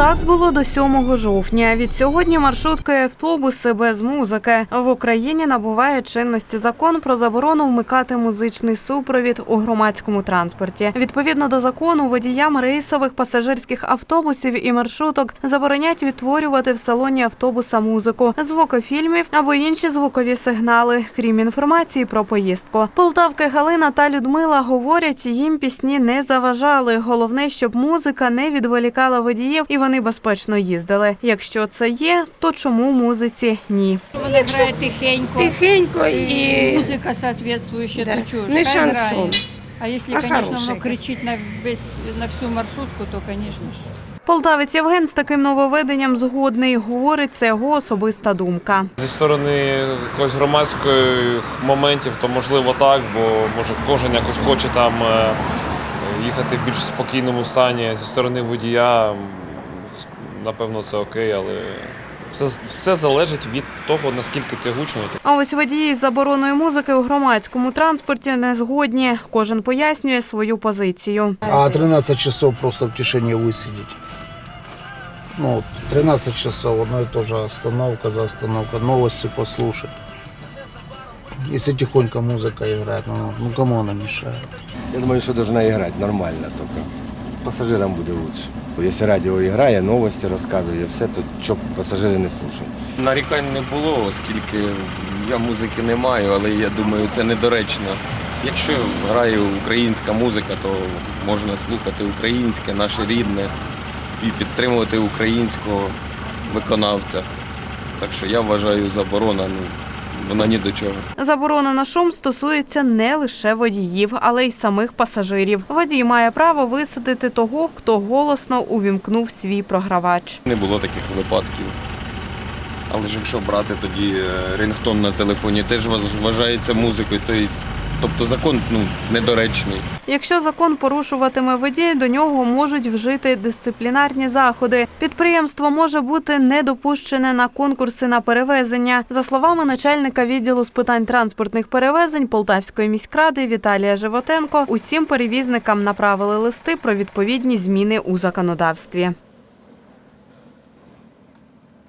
Так було до 7 жовтня. Від сьогодні маршрутки автобуси без музики. В Україні набуває чинності закон про заборону вмикати музичний супровід у громадському транспорті. Відповідно до закону, водіям рейсових пасажирських автобусів і маршруток заборонять відтворювати в салоні автобуса музику, звукофільмів або інші звукові сигнали, крім інформації про поїздку. Полтавки Галина та Людмила говорять, їм пісні не заважали. Головне, щоб музика не відволікала водіїв і вони безпечно їздили. Якщо це є, то чому музиці ні? Вона грає тихенько, Тихенько і музика соответствующая, Да. то чого ж, Не шансон. грає. А якщо, А звісно, воно кричить на весь на всю маршрутку, то, звісно ж. Полтавець Євген з таким нововведенням згодний. Говорить, це його особиста думка. Зі сторони якогось громадської моментів, то можливо так, бо може кожен якось хоче там е, їхати в більш спокійному стані. Зі сторони водія, напевно, це окей, але все, все залежить від того, наскільки це гучно. А ось водії з забороною музики у громадському транспорті не згодні. Кожен пояснює свою позицію. А 13 часов просто в тишине высидеть. Ну, 13 часов, одно и то же, остановка за остановкой, новости послушать. Если тихонько музыка играет, ну, ну кому она мешает? Я думаю, що должна играть нормально только. Пассажирам буде лучше. Бо якщо радіо грає, новості розказує, все, то що пасажири не слухають. Нарікань не було, оскільки я музики не маю, але я думаю, це недоречно. Якщо грає українська музика, то можна слухати українське, наше рідне і підтримувати українського виконавця. Так що я вважаю заборона, ну, вона ні до чого. Заборона на шум стосується не лише водіїв, але й самих пасажирів. Водій має право висадити того, хто голосно увімкнув свій програвач. Не було таких випадків. Але ж якщо брати тоді е, рингтон на телефоні, теж вважається музикою. Тобто, тобто закон ну, недоречний. Якщо закон порушуватиме водій, до нього можуть вжити дисциплінарні заходи. Підприємство може бути не допущене на конкурси на перевезення. За словами начальника відділу з питань транспортних перевезень Полтавської міськради Віталія Животенко, усім перевізникам направили листи про відповідні зміни у законодавстві.